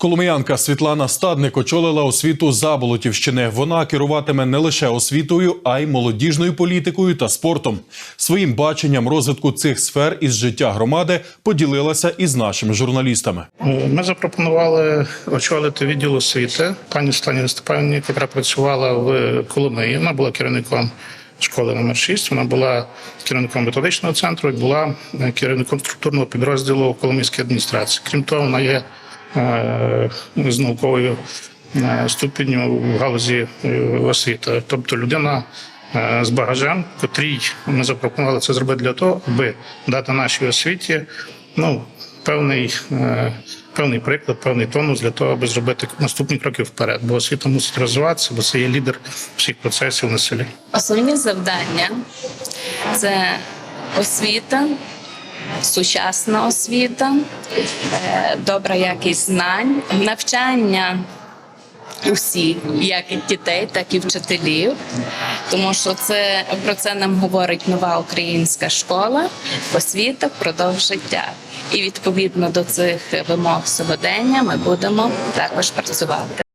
Коломиянка Світлана Стадник очолила освіту Заболотівщини. Вона керуватиме не лише освітою, а й молодіжною політикою та спортом. Своїм баченням розвитку цих сфер із життя громади поділилася із нашими журналістами. Ми запропонували очолити відділ освіти пані Стані Степанівні, яка працювала в Коломиї. Вона була керівником школи номер 6 Вона була керівником методичного центру і була керівником структурного підрозділу Коломийської адміністрації. Крім того, вона є з науковою е, ступенью в галузі е, освіти. Тобто людина е, з багажем, котрій ми запропонували це зробити для того, аби дати нашій освіті ну, певний, е, певний приклад, певний тонус для того, аби зробити наступні кроки вперед. Бо освіта мусить розвиватися, бо це є лідер всіх процесів на селі. Основні завдання це освіта, сучасна освіта, е, добра якість знань, навчання усіх, як дітей, так і вчителів. Тому що це про це нам говорить нова українська школа, освіта впродовж життя. І відповідно до цих вимог сьогодення ми будемо також працювати.